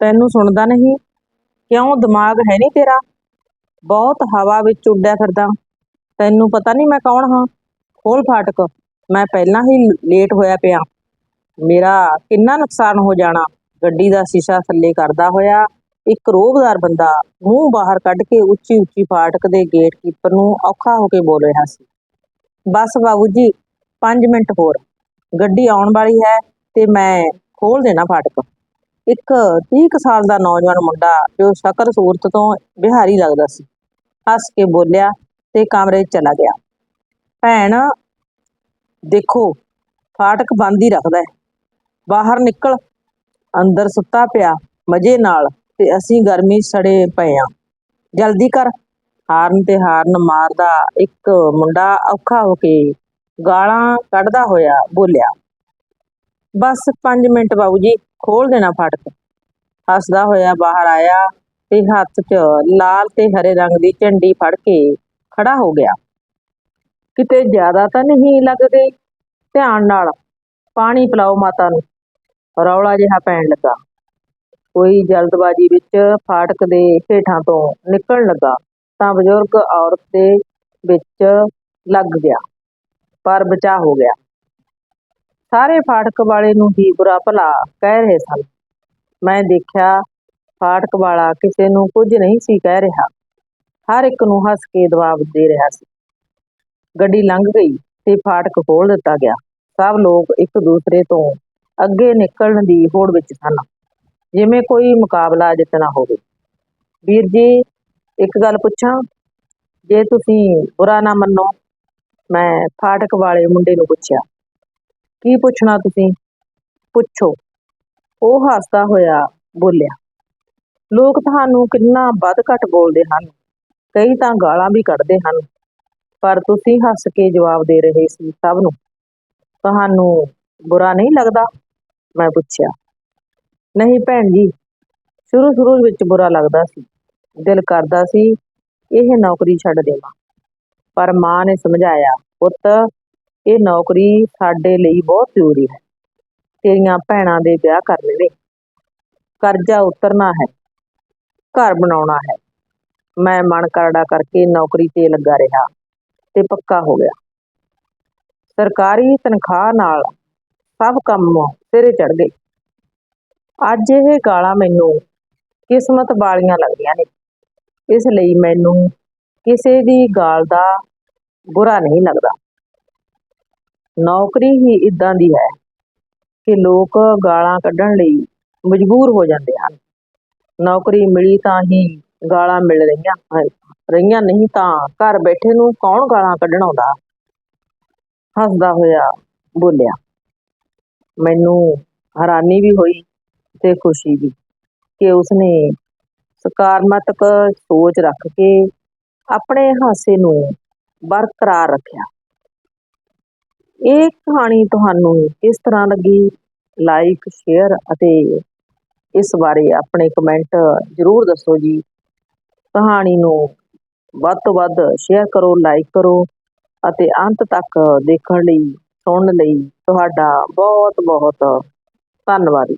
ਤੈਨੂੰ ਸੁਣਦਾ ਨਹੀਂ? ਕਿਉਂ ਦਿਮਾਗ ਹੈ ਨਹੀਂ ਤੇਰਾ? ਬਹੁਤ ਹਵਾ ਵਿੱਚ ਉੱਡਿਆ ਫਿਰਦਾ। ਤੈਨੂੰ ਪਤਾ ਨਹੀਂ ਮੈਂ ਕੌਣ ਹਾਂ? ਖੋਲ ਫਾਟਕ। ਮੈਂ ਪਹਿਲਾਂ ਹੀ ਲੇਟ ਹੋਇਆ ਪਿਆ। ਮੇਰਾ ਕਿੰਨਾ ਨੁਕਸਾਨ ਹੋ ਜਾਣਾ? ਗੱਡੀ ਦਾ ਸ਼ੀਸ਼ਾ ਥੱਲੇ ਕਰਦਾ ਹੋਇਆ, ਇੱਕ ਰੋਬਦਾਰ ਬੰਦਾ ਮੂੰਹ ਬਾਹਰ ਕੱਢ ਕੇ ਉੱਚੀ ਉੱਚੀ ਫਾਟਕ ਦੇ ਗੇਟ ਕੀਪਰ ਨੂੰ ਔਖਾ ਹੋ ਕੇ ਬੋਲ ਰਿਹਾ ਸੀ। ਬਸ ਬਾਬੂ ਜੀ 5 ਮਿੰਟ ਹੋਰ। ਗੱਡੀ ਆਉਣ ਵਾਲੀ ਹੈ ਤੇ ਮੈਂ ਖੋਲ ਦੇਣਾ ਫਾਟਕ। ਇੱਕ 30 ਕੁ ਸਾਲ ਦਾ ਨੌਜਵਾਨ ਮੁੰਡਾ ਜੋ ਸ਼ਕਲ ਸੂਰਤ ਤੋਂ ਬਿਹਾਰੀ ਲੱਗਦਾ ਸੀ, ਹੱਸ ਕੇ ਬੋਲਿਆ ਤੇ ਕਮਰੇ 'ਚ ਚਲਾ ਗਿਆ। ਭੈਣ, ਦੇਖੋ, ਫਾਟਕ ਬੰਦ ਹੀ ਰੱਖਦਾ ਹੈ। ਬਾਹਰ ਨਿਕਲ, ਅੰਦਰ ਸੁੱਤਾ ਪਿਆ, ਮਜੇ ਨਾਲ, ਤੇ ਅਸੀਂ ਗਰਮੀ ਸੜੇ ਪਏ ਆ ਜਲਦੀ ਕਰ। ਹਾਰਨ ਤੇ ਹਾਰਨ ਮਾਰਦਾ ਇੱਕ ਮੁੰਡਾ ਔਖਾ ਹੋ ਕੇ ਗਾਲਾਂ ਕੱਢਦਾ ਹੋਇਆ ਬੋਲਿਆ, ਬਸ 5 ਮਿੰਟ ਬਾਬੂ ਜੀ ਖੋਲ ਦੇਣਾ ਫਾਟਕ ਹੱਸਦਾ ਹੋਇਆ ਬਾਹਰ ਆਇਆ ਤੇ ਹੱਥ 'ਚ ਲਾਲ ਤੇ ਹਰੇ ਰੰਗ ਦੀ ਝੰਡੀ ਫੜ ਕੇ ਖੜਾ ਹੋ ਗਿਆ। ਕਿਤੇ ਜ਼ਿਆਦਾ ਤਾਂ ਨਹੀਂ ਲੱਗਦੇ ਧਿਆਨ ਨਾਲ। ਪਾਣੀ ਪਿਲਾਓ ਮਾਤਾ ਨੂੰ। ਰੌਲਾ ਜਿਹਾ ਪੈਣ ਲੱਗਾ। ਕੋਈ ਜਲਦਬਾਜ਼ੀ ਵਿੱਚ ਫਾਟਕ ਦੇ ਹੇਠਾਂ ਤੋਂ ਨਿਕਲਣ ਲੱਗਾ ਤਾਂ ਬਜ਼ੁਰਗ ਔਰਤ ਦੇ ਵਿੱਚ ਲੱਗ ਗਿਆ। ਪਰ ਬਚਾ ਹੋ ਗਿਆ। ਸਾਰੇ ਫਾਟਕ ਵਾਲੇ ਨੂੰ ਹੀ ਬੁਰਾ ਭਲਾ ਕਹਿ ਰਹੇ ਸਨ। ਮੈਂ ਦੇਖਿਆ, ਫਾਟਕ ਵਾਲਾ ਕਿਸੇ ਨੂੰ ਕੁਝ ਨਹੀਂ ਸੀ ਕਹਿ ਰਿਹਾ। ਹਰ ਇੱਕ ਨੂੰ ਹੱਸ ਕੇ ਜਵਾਬ ਦੇ ਰਿਹਾ ਸੀ। ਗੱਡੀ ਲੰਘ ਗਈ ਤੇ ਫਾਟਕ ਖੋਲ ਦਿੱਤਾ ਗਿਆ। ਸਭ ਲੋਕ ਇੱਕ ਦੂਸਰੇ ਤੋਂ ਅੱਗੇ ਨਿਕਲਣ ਦੀ ਹੋੜ ਵਿੱਚ ਸਨ। ਜਿਵੇਂ ਕੋਈ ਮੁਕਾਬਲਾ ਜਿੱਤਣਾ ਹੋਵੇ। ਵੀਰ ਜੀ, ਇੱਕ ਗੱਲ ਪੁੱਛਾਂ? ਜੇ ਤੁਸੀਂ ਬੁਰਾ ਨਾ ਮੰਨੋ, ਮੈਂ ਫਾਟਕ ਵਾਲੇ ਮੁੰਡੇ ਨੂੰ ਪੁੱਛਿਆ। ਕੀ ਪੁੱਛਣਾ ਤੁਸੀਂ? ਪੁੱਛੋ। ਉਹ ਹੱਸਦਾ ਹੋਇਆ ਬੋਲਿਆ, ਲੋਕ ਤੁਹਾਨੂੰ ਕਿੰਨਾ ਵੱਧ ਘੱਟ ਬੋਲਦੇ ਹਨ, ਕਈ ਤਾਂ ਗਾਲਾਂ ਵੀ ਕੱਢਦੇ ਹਨ, ਪਰ ਤੁਸੀਂ ਹੱਸ ਕੇ ਜਵਾਬ ਦੇ ਰਹੇ ਸੀ ਸਭ ਨੂੰ। ਤੁਹਾਨੂੰ ਬੁਰਾ ਨਹੀਂ ਲੱਗਦਾ? ਮੈਂ ਪੁੱਛਿਆ। ਨਹੀਂ ਭੈਣ ਜੀ ਸ਼ੁਰੂ ਸ਼ੁਰੂ ਵਿੱਚ ਬੁਰਾ ਲੱਗਦਾ ਸੀ। ਦਿਲ ਕਰਦਾ ਸੀ, ਇਹ ਨੌਕਰੀ ਛੱਡ ਦੇਵਾਂ। ਪਰ ਮਾਂ ਨੇ ਸਮਝਾਇਆ, ਪੁੱਤ ਇਹ ਨੌਕਰੀ ਸਾਡੇ ਲਈ ਬਹੁਤ ਜ਼ਰੂਰੀ ਹੈ। ਤੇਰੀਆਂ ਭੈਣਾਂ ਦੇ ਵਿਆਹ ਕਰਨੇ ਨੇ ਕਰਜ਼ਾ ਉਤਰਨਾ ਹੈ। ਘਰ ਬਣਾਉਣਾ ਹੈ। ਮੈਂ ਮਨ ਕਰੜਾ ਕਰਕੇ ਨੌਕਰੀ ਤੇ ਲੱਗਾ ਰਿਹਾ ਤੇ ਪੱਕਾ ਹੋ ਗਿਆ। ਸਰਕਾਰੀ ਤਨਖਾਹ ਨਾਲ ਸਭ ਕੰਮ ਸਿਰੇ ਚੜ ਗਏ। ਅੱਜ ਇਹ ਗਾਲਾਂ ਮੈਨੂੰ ਕਿਸਮਤ ਵਾਲੀਆਂ ਲੱਗਦੀਆਂ ਨੇ। ਇਸ ਲਈ ਮੈਨੂੰ ਕਿਸੇ ਦੀ ਗਾਲ ਦਾ ਬੁਰਾ ਨਹੀਂ ਲੱਗਦਾ। ਨੌਕਰੀ ਹੀ ਇਦਾਂ ਦੀ ਹੈ ਕਿ ਲੋਕ ਗਾਲਾਂ ਕੱਢਣ ਲਈ ਮਜਬੂਰ ਹੋ ਜਾਂਦੇ ਹਨ। ਨੌਕਰੀ ਮਿਲੀ ਤਾਂ ਹੀ ਗਾਲਾਂ ਮਿਲ ਰਹੀਆਂ ਹਨ। ਰਹੀਆਂ ਨਹੀਂ ਤਾਂ ਘਰ ਬੈਠੇ ਨੂੰ ਕੌਣ ਗਾਲਾਂ ਕੱਢਣ ਆਉਂਦਾ? ਹੱਸਦਾ ਹੋਇਆ ਬੋਲਿਆ, ਮੈਨੂੰ ਹੈਰਾਨੀ ਵੀ ਹੋਈ ਤੇ ਖੁਸ਼ੀ ਵੀ ਕਿ ਉਸਨੇ ਸਕਾਰਾਤਮਕ ਸੋਚ ਰੱਖ ਕੇ ਆਪਣੇ ਹਾਸੇ ਨੂੰ ਬਰਕਰਾਰ ਰੱਖਿਆ। ਇਹ ਕਹਾਣੀ ਤੁਹਾਨੂੰ ਕਿਸ ਤਰ੍ਹਾਂ ਲੱਗੀ। ਲਾਈਕ ਸ਼ੇਅਰ ਅਤੇ ਇਸ ਬਾਰੇ ਆਪਣੇ ਕਮੈਂਟ ਜ਼ਰੂਰ ਦੱਸੋ ਜੀ। ਕਹਾਣੀ ਨੂੰ ਵੱਧ ਤੋਂ ਵੱਧ ਸ਼ੇਅਰ ਕਰੋ ਲਾਈਕ ਕਰੋ ਅਤੇ ਅੰਤ ਤੱਕ ਦੇਖਣ ਲਈ, ਸੁਣਨ ਲਈ ਤੁਹਾਡਾ ਬਹੁਤ ਬਹੁਤ ਧੰਨਵਾਦ।